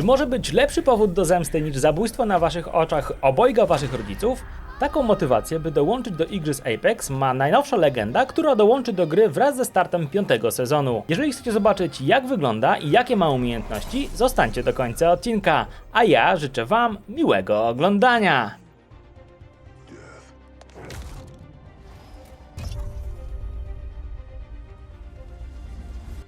Czy może być lepszy powód do zemsty niż zabójstwo na waszych oczach obojga waszych rodziców? Taką motywację, by dołączyć do Igrzysk Apex ma najnowsza legenda, która dołączy do gry wraz ze startem piątego sezonu. Jeżeli chcecie zobaczyć jak wygląda i jakie ma umiejętności, zostańcie do końca odcinka, a ja życzę wam miłego oglądania.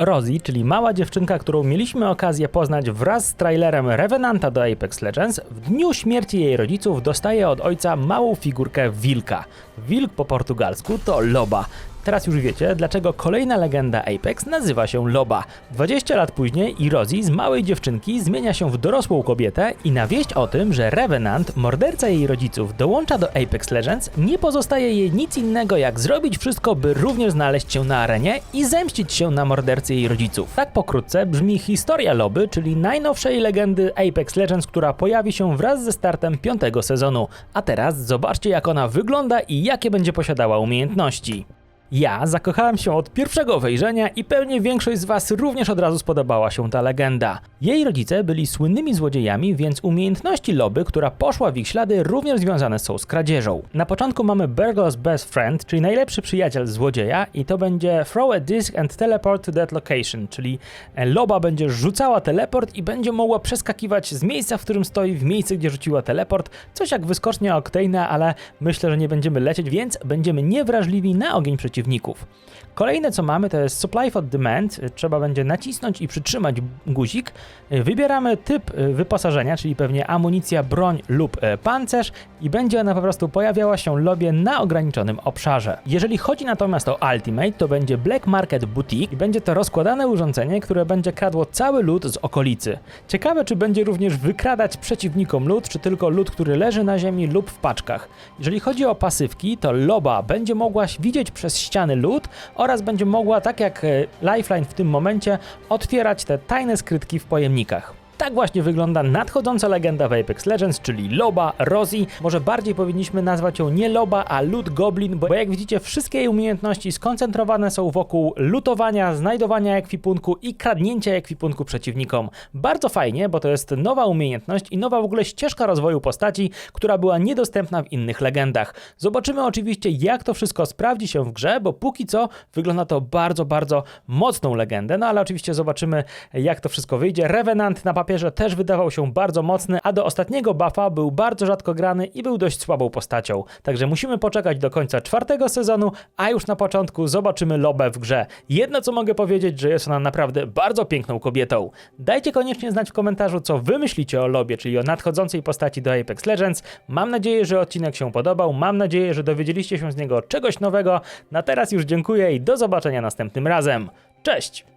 Rosie, czyli mała dziewczynka, którą mieliśmy okazję poznać wraz z trailerem Revenanta do Apex Legends, w dniu śmierci jej rodziców dostaje od ojca małą figurkę wilka. Wilk po portugalsku to loba. Teraz już wiecie, dlaczego kolejna legenda Apex nazywa się Loba. 20 lat później i z małej dziewczynki zmienia się w dorosłą kobietę i na wieść o tym, że Revenant, morderca jej rodziców, dołącza do Apex Legends, nie pozostaje jej nic innego jak zrobić wszystko, by również znaleźć się na arenie i zemścić się na mordercy jej rodziców. Tak pokrótce brzmi historia Loby, czyli najnowszej legendy Apex Legends, która pojawi się wraz ze startem piątego sezonu. A teraz zobaczcie jak ona wygląda i jakie będzie posiadała umiejętności. Ja zakochałem się od pierwszego wejrzenia i pewnie większość z Was również od razu spodobała się ta legenda. Jej rodzice byli słynnymi złodziejami, więc umiejętności Loby, która poszła w ich ślady, również związane są z kradzieżą. Na początku mamy Burglar's Best Friend, czyli najlepszy przyjaciel złodzieja i to będzie Throw a Disc and Teleport to that location, czyli Loba będzie rzucała teleport i będzie mogła przeskakiwać z miejsca, w którym stoi, w miejsce, gdzie rzuciła teleport, coś jak wyskocznia Octane, ale myślę, że nie będziemy lecieć, więc będziemy niewrażliwi na ogień przeciwników. Kolejne co mamy to jest Supply for Demand, trzeba będzie nacisnąć i przytrzymać guzik. Wybieramy typ y, wyposażenia, czyli pewnie amunicja, broń lub y, pancerz i będzie ona po prostu pojawiała się lobie na ograniczonym obszarze. Jeżeli chodzi natomiast o Ultimate, to będzie Black Market Boutique i będzie to rozkładane urządzenie, które będzie kradło cały lód z okolicy. Ciekawe, czy będzie również wykradać przeciwnikom lód, czy tylko lód, który leży na ziemi lub w paczkach. Jeżeli chodzi o pasywki, to Loba będzie mogła widzieć przez ściany lód oraz będzie mogła, tak jak e, Lifeline w tym momencie, otwierać te tajne skrytki w pojemnikach. Tak właśnie wygląda nadchodząca legenda w Apex Legends, czyli Loba Rosie. Może bardziej powinniśmy nazwać ją nie Loba, a Loot Goblin, bo jak widzicie, wszystkie jej umiejętności skoncentrowane są wokół lutowania, znajdowania ekwipunku i kradnięcia ekwipunku przeciwnikom. Bardzo fajnie, bo to jest nowa umiejętność i nowa w ogóle ścieżka rozwoju postaci, która była niedostępna w innych legendach. Zobaczymy oczywiście, jak to wszystko sprawdzi się w grze, bo póki co wygląda to bardzo, bardzo mocną legendę, no ale oczywiście zobaczymy, jak to wszystko wyjdzie. Revenant na papierze też wydawał się bardzo mocny, a do ostatniego buffa był bardzo rzadko grany i był dość słabą postacią. Także musimy poczekać do końca czwartego sezonu, a już na początku zobaczymy Lobę w grze. Jedno co mogę powiedzieć, że jest ona naprawdę bardzo piękną kobietą. Dajcie koniecznie znać w komentarzu, co wy myślicie o Lobie, czyli o nadchodzącej postaci do Apex Legends. Mam nadzieję, że odcinek się podobał, mam nadzieję, że dowiedzieliście się z niego czegoś nowego. Na teraz już dziękuję i do zobaczenia następnym razem. Cześć!